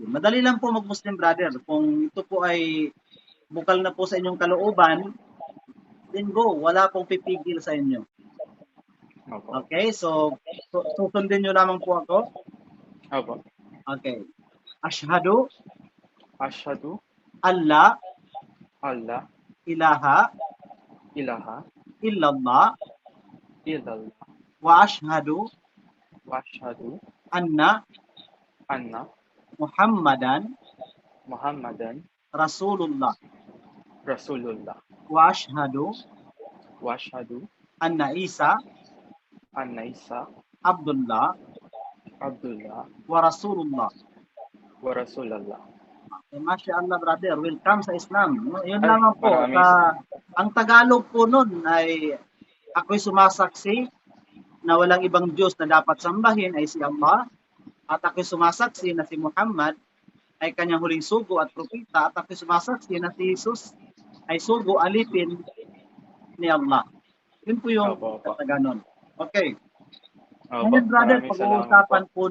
Madali lang po mag-Muslim brother. Kung ito po ay bukal na po sa inyong kalooban, then go. Wala pong pipigil sa inyo. Okay? So, su- susundin nyo lamang po ako. Opo. Okay. Ashhadu Ashhadu alla alla ilaha ilaha illallah illallah wa ashhadu wa ashhadu anna anna Muhammadan Muhammadan Rasulullah Rasulullah wa ashhadu wa ashhadu anna Isa anna Isa Abdullah Abdullah wa Rasulullah. wa Rasulullah. Eh, Masya Allah, brother. Welcome sa Islam. Yun Ay, lamang po. maraming Sa, ang Tagalog po nun ay ako'y sumasaksi na walang ibang Diyos na dapat sambahin ay si Allah. At ako'y sumasaksi na si Muhammad ay kanyang huling sugo at propeta. At ako'y sumasaksi na si Jesus ay sugo alipin ni Allah. Yun po yung kataganon. Okay. Opo. Ngayon, brother, pag-uusapan po